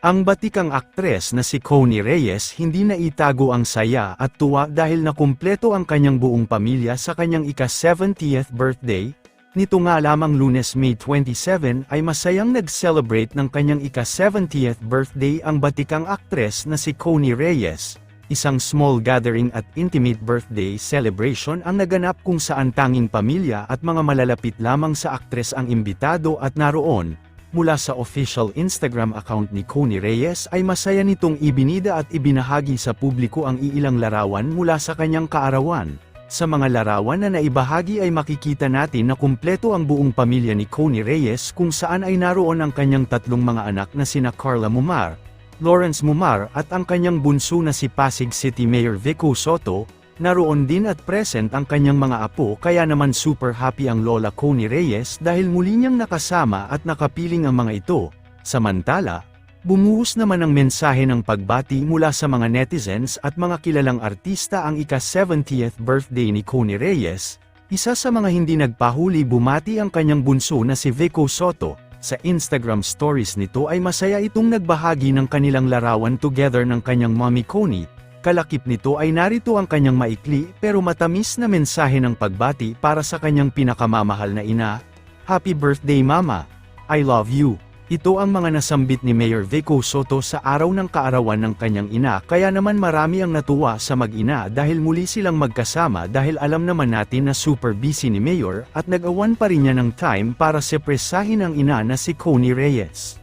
Ang batikang aktres na si Connie Reyes hindi na itago ang saya at tuwa dahil nakumpleto ang kanyang buong pamilya sa kanyang ika-70th birthday. Nito nga lamang lunes May 27 ay masayang nag-celebrate ng kanyang ika-70th birthday ang batikang aktres na si Connie Reyes. Isang small gathering at intimate birthday celebration ang naganap kung saan tanging pamilya at mga malalapit lamang sa aktres ang imbitado at naroon, mula sa official Instagram account ni Connie Reyes ay masaya nitong ibinida at ibinahagi sa publiko ang iilang larawan mula sa kanyang kaarawan. Sa mga larawan na naibahagi ay makikita natin na kumpleto ang buong pamilya ni Connie Reyes kung saan ay naroon ang kanyang tatlong mga anak na sina Carla Mumar, Lawrence Mumar at ang kanyang bunso na si Pasig City Mayor Vico Soto, Naroon din at present ang kanyang mga apo kaya naman super happy ang Lola Connie Reyes dahil muli niyang nakasama at nakapiling ang mga ito. Samantala, bumuhos naman ang mensahe ng pagbati mula sa mga netizens at mga kilalang artista ang ika-70th birthday ni Connie Reyes. Isa sa mga hindi nagpahuli bumati ang kanyang bunso na si Vico Soto. Sa Instagram stories nito ay masaya itong nagbahagi ng kanilang larawan together ng kanyang mommy Connie, Kalakip nito ay narito ang kanyang maikli pero matamis na mensahe ng pagbati para sa kanyang pinakamamahal na ina. Happy birthday mama! I love you! Ito ang mga nasambit ni Mayor Vico Soto sa araw ng kaarawan ng kanyang ina kaya naman marami ang natuwa sa mag-ina dahil muli silang magkasama dahil alam naman natin na super busy ni Mayor at nag-awan pa rin niya ng time para sepresahin ang ina na si Connie Reyes.